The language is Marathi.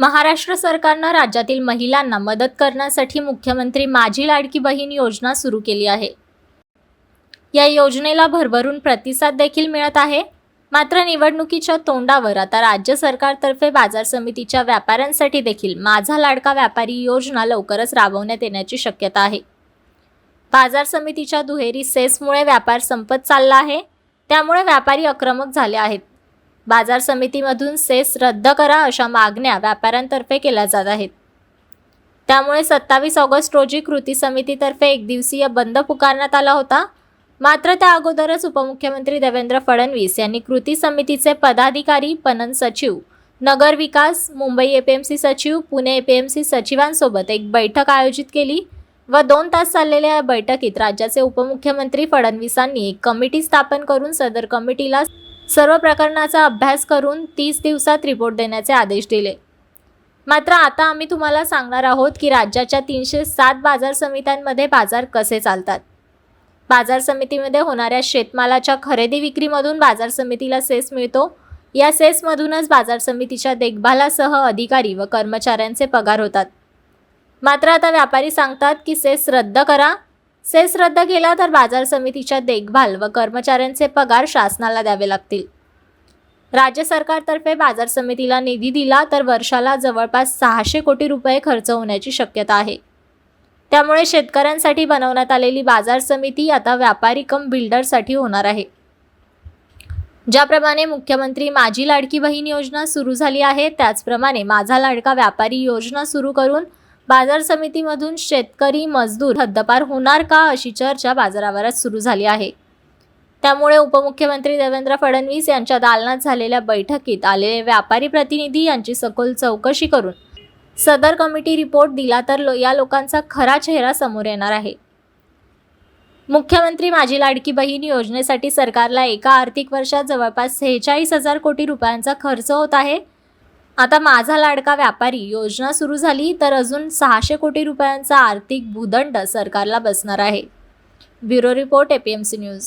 महाराष्ट्र सरकारनं राज्यातील महिलांना मदत करण्यासाठी मुख्यमंत्री माझी लाडकी बहीण योजना सुरू केली आहे. या योजनेला भरभरून प्रतिसाद देखील मिळत आहे. मात्र निवडणुकीच्या तोंडावर आता राज्य सरकारतर्फे बाजार समितीच्या व्यापाऱ्यांसाठी देखील माझा लाडका व्यापारी योजना लवकरच राबवण्यात येण्याची शक्यता आहे. बाजार समितीच्या दुहेरी सेसमुळे व्यापार संपत चालला आहे. त्यामुळे व्यापारी आक्रमक झाले आहेत. बाजार समितीमधून सेस रद्द करा अशा मागण्या व्यापाऱ्यांतर्फे केल्या जात आहेत. त्यामुळे सत्तावीस ऑगस्ट रोजी कृती समितीतर्फे एक दिवसीय बंद पुकारण्यात आला होता. मात्र त्या अगोदरच उपमुख्यमंत्री देवेंद्र फडणवीस यांनी कृती समितीचे पदाधिकारी पणन सचिव नगर विकास मुंबई एपीएमसी सचिव पुणे एपीएमसी सचिवांसोबत एक बैठक आयोजित केली व दोन तास चाललेल्या या बैठकीत राज्याचे उपमुख्यमंत्री फडणवीसांनी एक कमिटी स्थापन करून सदर कमिटीला सर्व प्रकरणाचा अभ्यास करून तीस दिवसात रिपोर्ट देण्याचे आदेश दिले. मात्र आता आम्ही तुम्हाला सांगणार आहोत की राज्याच्या तीनशे सात बाजार समित्यांमध्ये बाजार कसे चालतात. बाजार समितीमध्ये होणाऱ्या शेतमालाच्या खरेदी विक्रीमधून बाजार समितीला सेस मिळतो. या सेसमधूनच बाजार समितीच्या देखभालासह अधिकारी व कर्मचाऱ्यांचे पगार होतात. मात्र आता व्यापारी सांगतात की सेस रद्द करा सेस रद्द केला तर बाजार समितीच्या देखभाल व कर्मचाऱ्यांचे पगार शासनाला द्यावे लागतील. राज्य सरकारतर्फे बाजार समितीला निधी दिला तर वर्षाला जवळपास सहाशे कोटी रुपये खर्च होण्याची शक्यता आहे. त्यामुळे शेतकऱ्यांसाठी बनवण्यात आलेली बाजार समिती आता व्यापारी कम बिल्डरसाठी होणार आहे. ज्याप्रमाणे मुख्यमंत्री माझी लाडकी बहीण योजना सुरू झाली आहे त्याचप्रमाणे माझा लाडका व्यापारी योजना सुरू करून बाजार समितीमधून शेतकरी मजदूर हद्दपार होणार का अशी चर्चा बाजारावरच सुरू झाली आहे. त्यामुळे उपमुख्यमंत्री देवेंद्र फडणवीस यांच्या दालनात झालेल्या बैठकीत आलेले व्यापारी प्रतिनिधी यांची सखोल चौकशी करून सदर कमिटी रिपोर्ट दिला तर लो या लोकांचा खरा चेहरा समोर येणार आहे. मुख्यमंत्री माझी लाडकी बहीण योजनेसाठी सरकारला एका आर्थिक वर्षात जवळपास सेहेचाळीस हजार कोटी रुपयांचा खर्च होत आहे. आता माझा लाडका व्यापारी योजना सुरू झाली तर अजून सहाशे कोटी रुपयांचा आर्थिक भूदंड सरकारला बसणार आहे. Bureau report APMC news.